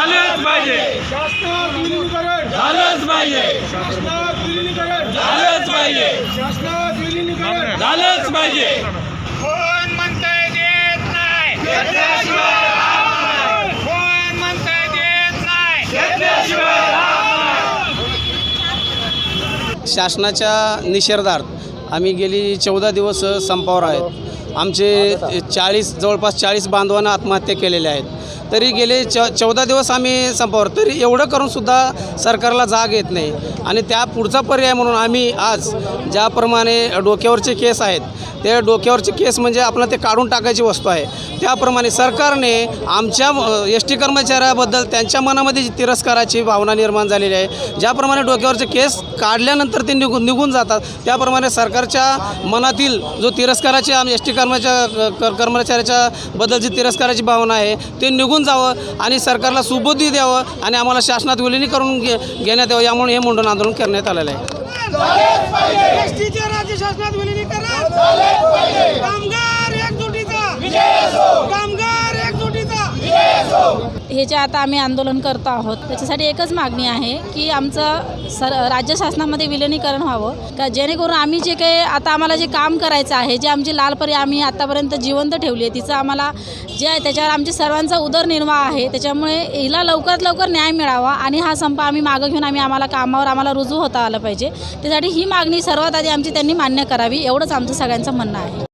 झालंच पाहिजे. शासनात विलिनीकरण. झालंच पाहिजे. शासनात विलिनीकरण. झालंच पाहिजे. शासनात विलिनीकरण. झालंच पाहिजे. कोण म्हणतंय देत नाही? कोण म्हणतंय देत नाही. शासनाच्या निषेधार्थ आम्ही गेली चौदा दिवस संपावर आहेत. आमचे चाळीस जवळपास चाळीस बांधवांना आत्महत्या केलेल्या आहेत. तरी गेले च चौदा दिवस आम्ही संपावर. तरी एवढं करूनसुद्धा सरकारला जाग येत नाही. आणि त्या पुढचा पर्याय म्हणून आम्ही आज ज्याप्रमाणे डोक्यावरचे केस आहेत ते डोक्यावरचे केस म्हणजे आपल्याला ते काढून टाकायची वस्तू आहे. त्याप्रमाणे सरकारने आमच्या एस टी कर्मचाऱ्याबद्दल त्यांच्या मनामध्ये जी तिरस्काराची भावना निर्माण झालेली आहे ज्याप्रमाणे डोक्यावरचे केस काढल्यानंतर ते निघून निघून जातात त्याप्रमाणे सरकारच्या मनातील जो तिरस्काराची आम एस टी कर्मचा क- कर्मचाऱ्याच्या बद्दल जी तिरस्काराची भावना आहे ते निघून जावं आणि सरकारला सुबुद्धी द्यावं आणि आम्हाला शासनात विलिनीकरण घे घेण्यात यावं यामुळे हे मुंडन आंदोलन करण्यात आलेलं आहे. हे जे आता आम्ही आंदोलन करतो आहोत त्याच्यासाठी एकच मागणी आहे की आमचं सर राज्य शासनामध्ये विलिनीकरण व्हावं. का जेणेकरून आम्ही जे काही आता आम्हाला जे काम करायचं आहे जे आमची लालपरी आम्ही आत्तापर्यंत जिवंत ठेवली आहे तिचं आम्हाला जे आहे त्याच्यावर आमच्या सर्वांचा उदरनिर्वाह आहे. त्याच्यामुळे हिला लवकरात लवकर न्याय मिळावा आणि हा संप आम्ही मागं घेऊन आम्ही आम्हाला कामावर आम्हाला रुजू होता आलं पाहिजे. त्यासाठी ही मागणी सर्वात आधी आमची त्यांनी मान्य करावी एवढंच आमचं सगळ्यांचं म्हणणं आहे.